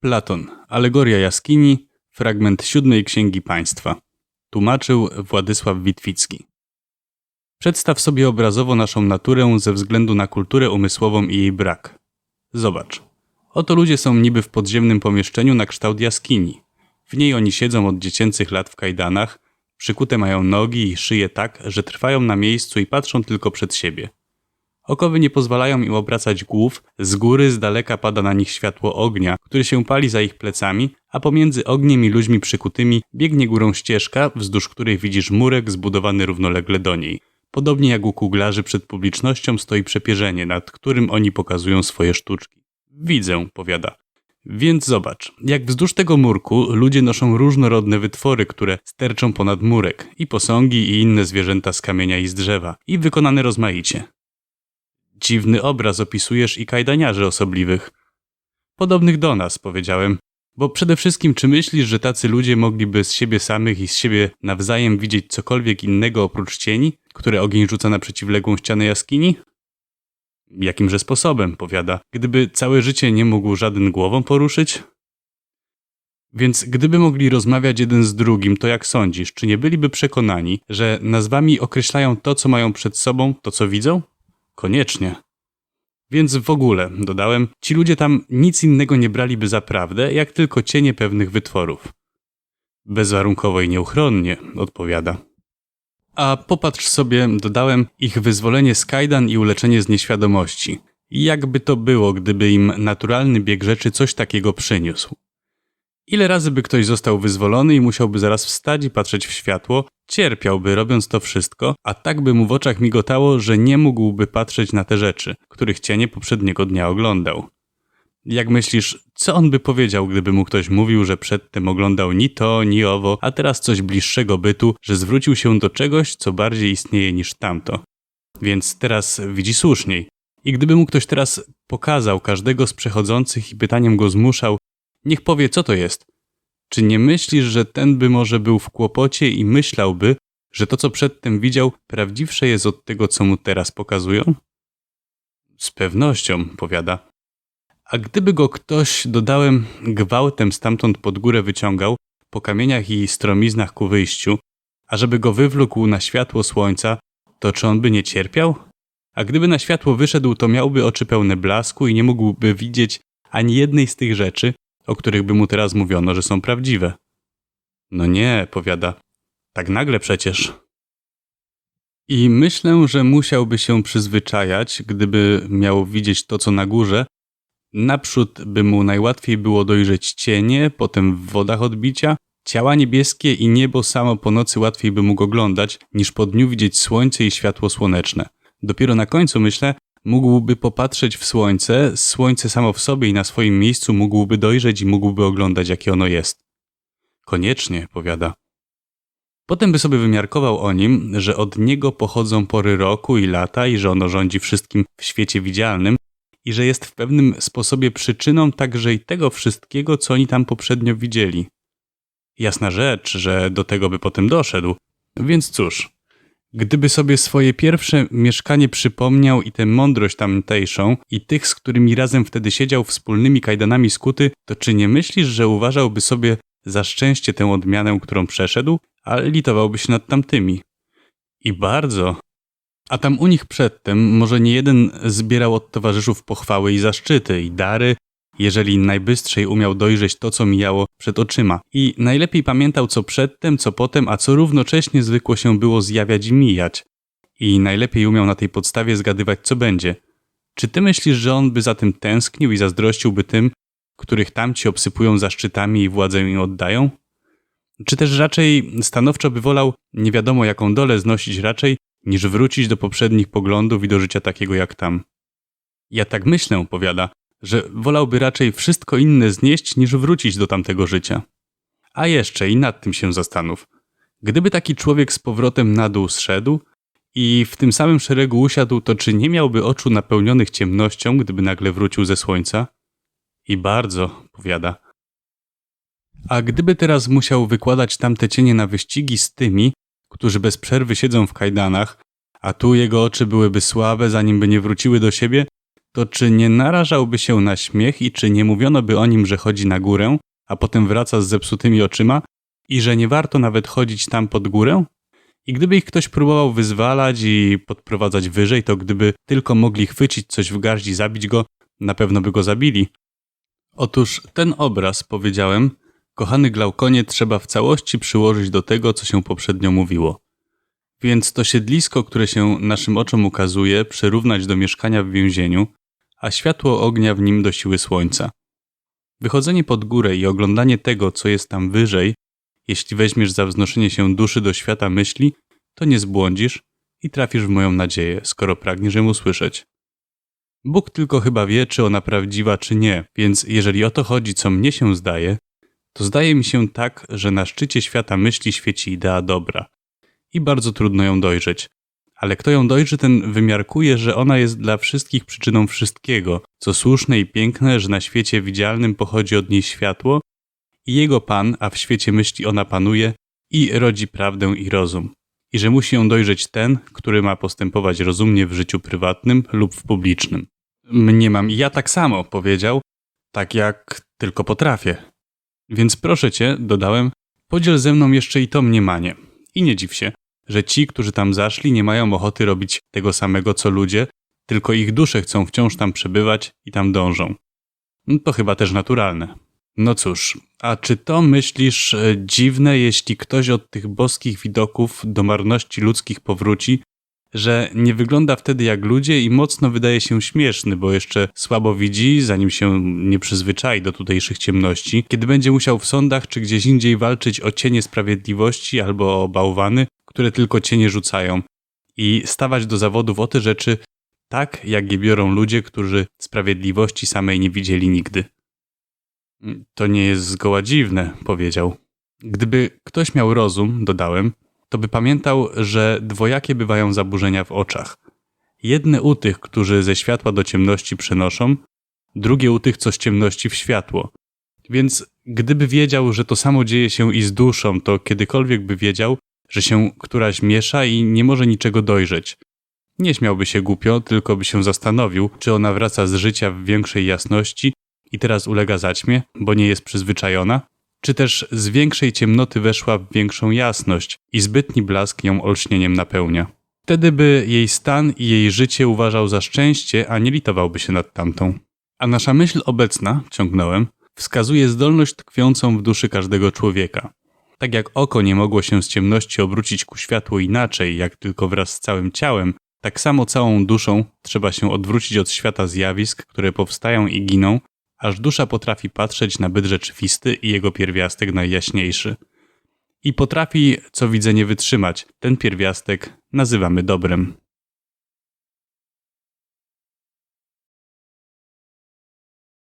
Platon, Alegoria jaskini, fragment siódmej księgi państwa. Tłumaczył Władysław Witwicki. Przedstaw sobie obrazowo naszą naturę ze względu na kulturę umysłową i jej brak. Zobacz. Oto ludzie są niby w podziemnym pomieszczeniu na kształt jaskini. W niej oni siedzą od dziecięcych lat w kajdanach, przykute mają nogi i szyje tak, że trwają na miejscu i patrzą tylko przed siebie. Okowy nie pozwalają im obracać głów, z góry z daleka pada na nich światło ognia, który się pali za ich plecami, a pomiędzy ogniem i ludźmi przykutymi biegnie górą ścieżka, wzdłuż której widzisz murek zbudowany równolegle do niej. Podobnie jak u kuglarzy przed publicznością stoi przepierzenie, nad którym oni pokazują swoje sztuczki. Widzę, powiada. Więc zobacz, jak wzdłuż tego murku ludzie noszą różnorodne wytwory, które sterczą ponad murek, i posągi, i inne zwierzęta z kamienia i z drzewa, i wykonane rozmaicie. Dziwny obraz opisujesz i kajdaniarzy osobliwych. Podobnych do nas, powiedziałem. Bo przede wszystkim, czy myślisz, że tacy ludzie mogliby z siebie samych i z siebie nawzajem widzieć cokolwiek innego oprócz cieni, które ogień rzuca na przeciwległą ścianę jaskini? Jakimże sposobem, powiada, gdyby całe życie nie mógł żaden głową poruszyć? Więc gdyby mogli rozmawiać jeden z drugim, to jak sądzisz, czy nie byliby przekonani, że nazwami określają to, co mają przed sobą, to co widzą? Koniecznie. Więc w ogóle, dodałem, ci ludzie tam nic innego nie braliby za prawdę, jak tylko cienie pewnych wytworów. Bezwarunkowo i nieuchronnie, odpowiada. A popatrz sobie, dodałem, ich wyzwolenie z kajdan i uleczenie z nieświadomości. Jakby to było, gdyby im naturalny bieg rzeczy coś takiego przyniósł. Ile razy by ktoś został wyzwolony i musiałby zaraz wstać i patrzeć w światło, cierpiałby robiąc to wszystko, a tak by mu w oczach migotało, że nie mógłby patrzeć na te rzeczy, których cienie poprzedniego dnia oglądał. Jak myślisz, co on by powiedział, gdyby mu ktoś mówił, że przedtem oglądał ni to, ni owo, a teraz coś bliższego bytu, że zwrócił się do czegoś, co bardziej istnieje niż tamto? Więc teraz widzi słuszniej. I gdyby mu ktoś teraz pokazał każdego z przechodzących i pytaniem go zmuszał, niech powie, co to jest. Czy nie myślisz, że ten by może był w kłopocie i myślałby, że to, co przedtem widział, prawdziwsze jest od tego, co mu teraz pokazują? Z pewnością, powiada. A gdyby go ktoś, dodałem, gwałtem stamtąd pod górę wyciągał, po kamieniach i stromiznach ku wyjściu, a żeby go wywlókł na światło słońca, to czy on by nie cierpiał? A gdyby na światło wyszedł, to miałby oczy pełne blasku i nie mógłby widzieć ani jednej z tych rzeczy, o których by mu teraz mówiono, że są prawdziwe. No nie, powiada. Tak nagle przecież. I myślę, że musiałby się przyzwyczajać, gdyby miał widzieć to, co na górze. Naprzód by mu najłatwiej było dojrzeć cienie, potem w wodach odbicia, ciała niebieskie i niebo samo po nocy łatwiej by mógł oglądać, niż po dniu widzieć słońce i światło słoneczne. Dopiero na końcu, myślę, mógłby popatrzeć w słońce, słońce samo w sobie i na swoim miejscu mógłby dojrzeć i mógłby oglądać, jakie ono jest. Koniecznie, powiada. Potem by sobie wymiarkował o nim, że od niego pochodzą pory roku i lata i że ono rządzi wszystkim w świecie widzialnym i że jest w pewnym sposobie przyczyną także i tego wszystkiego, co oni tam poprzednio widzieli. Jasna rzecz, że do tego by potem doszedł. Więc cóż, Gdyby sobie swoje pierwsze mieszkanie przypomniał i tę mądrość tamtejszą i tych, z którymi razem wtedy siedział wspólnymi kajdanami skuty, to czy nie myślisz, że uważałby sobie za szczęście tę odmianę, którą przeszedł, a litowałby się nad tamtymi? I bardzo. A tam u nich przedtem może nie jeden zbierał od towarzyszów pochwały i zaszczyty, i dary, jeżeli najbystrzej umiał dojrzeć to, co mijało przed oczyma. I najlepiej pamiętał, co przedtem, co potem, a co równocześnie zwykło się było zjawiać i mijać. I najlepiej umiał na tej podstawie zgadywać, co będzie. Czy ty myślisz, że on by za tym tęsknił i zazdrościłby tym, których tamci obsypują zaszczytami i władzę im oddają? Czy też raczej stanowczo by wolał nie wiadomo jaką dolę znosić raczej, niż wrócić do poprzednich poglądów i do życia takiego jak tam? Ja tak myślę, powiada, że wolałby raczej wszystko inne znieść, niż wrócić do tamtego życia. A jeszcze i nad tym się zastanów. Gdyby taki człowiek z powrotem na dół zszedł i w tym samym szeregu usiadł, to czy nie miałby oczu napełnionych ciemnością, gdyby nagle wrócił ze słońca? I bardzo, powiada. A gdyby teraz musiał wykładać tamte cienie na wyścigi z tymi, którzy bez przerwy siedzą w kajdanach, a tu jego oczy byłyby słabe, zanim by nie wróciły do siebie, to czy nie narażałby się na śmiech i czy nie mówiono by o nim, że chodzi na górę, a potem wraca z zepsutymi oczyma i że nie warto nawet chodzić tam pod górę? I gdyby ich ktoś próbował wyzwalać i podprowadzać wyżej, to gdyby tylko mogli chwycić coś w garść i zabić go, na pewno by go zabili. Otóż ten obraz, powiedziałem, kochany Glaukonie, trzeba w całości przyłożyć do tego, co się poprzednio mówiło. Więc to siedlisko, które się naszym oczom ukazuje, przyrównać do mieszkania w więzieniu, a światło ognia w nim do siły słońca. Wychodzenie pod górę i oglądanie tego, co jest tam wyżej, jeśli weźmiesz za wznoszenie się duszy do świata myśli, to nie zbłądzisz i trafisz w moją nadzieję, skoro pragniesz ją usłyszeć. Bóg tylko chyba wie, czy ona prawdziwa, czy nie, więc jeżeli o to chodzi, co mnie się zdaje, to zdaje mi się tak, że na szczycie świata myśli świeci idea dobra. I bardzo trudno ją dojrzeć. Ale kto ją dojrzy, ten wymiarkuje, że ona jest dla wszystkich przyczyną wszystkiego, co słuszne i piękne, że na świecie widzialnym pochodzi od niej światło i jego Pan, a w świecie myśli ona panuje i rodzi prawdę i rozum. I że musi ją dojrzeć ten, który ma postępować rozumnie w życiu prywatnym lub w publicznym. Mniemam i ja tak samo, powiedział, tak jak tylko potrafię. Więc proszę cię, dodałem, podziel ze mną jeszcze i to mniemanie. I nie dziw się, że ci, którzy tam zaszli, nie mają ochoty robić tego samego co ludzie, tylko ich dusze chcą wciąż tam przebywać i tam dążą. To chyba też naturalne. No cóż, a czy to myślisz e, dziwne, jeśli ktoś od tych boskich widoków do marności ludzkich powróci, że nie wygląda wtedy jak ludzie i mocno wydaje się śmieszny, bo jeszcze słabo widzi, zanim się nie przyzwyczai do tutejszych ciemności, kiedy będzie musiał w sądach czy gdzieś indziej walczyć o cienie sprawiedliwości albo o bałwany, które tylko cienie rzucają i stawać do zawodów o te rzeczy tak, jak je biorą ludzie, którzy sprawiedliwości samej nie widzieli nigdy. To nie jest zgoła dziwne, powiedział. Gdyby ktoś miał rozum, dodałem, to by pamiętał, że dwojakie bywają zaburzenia w oczach. Jedne u tych, którzy ze światła do ciemności przenoszą, drugie u tych, co z ciemności w światło. Więc gdyby wiedział, że to samo dzieje się i z duszą, to kiedykolwiek by wiedział, że się któraś miesza i nie może niczego dojrzeć. Nie śmiałby się głupio, tylko by się zastanowił, czy ona wraca z życia w większej jasności i teraz ulega zaćmie, bo nie jest przyzwyczajona, czy też z większej ciemnoty weszła w większą jasność i zbytni blask ją olśnieniem napełnia. Wtedy by jej stan i jej życie uważał za szczęście, a nie litowałby się nad tamtą. A nasza myśl obecna, ciągnąłem, wskazuje zdolność tkwiącą w duszy każdego człowieka. Tak jak oko nie mogło się z ciemności obrócić ku światłu inaczej, jak tylko wraz z całym ciałem, tak samo całą duszą trzeba się odwrócić od świata zjawisk, które powstają i giną, aż dusza potrafi patrzeć na byt rzeczywisty i jego pierwiastek najjaśniejszy. I potrafi, co widzenie wytrzymać, ten pierwiastek nazywamy dobrem.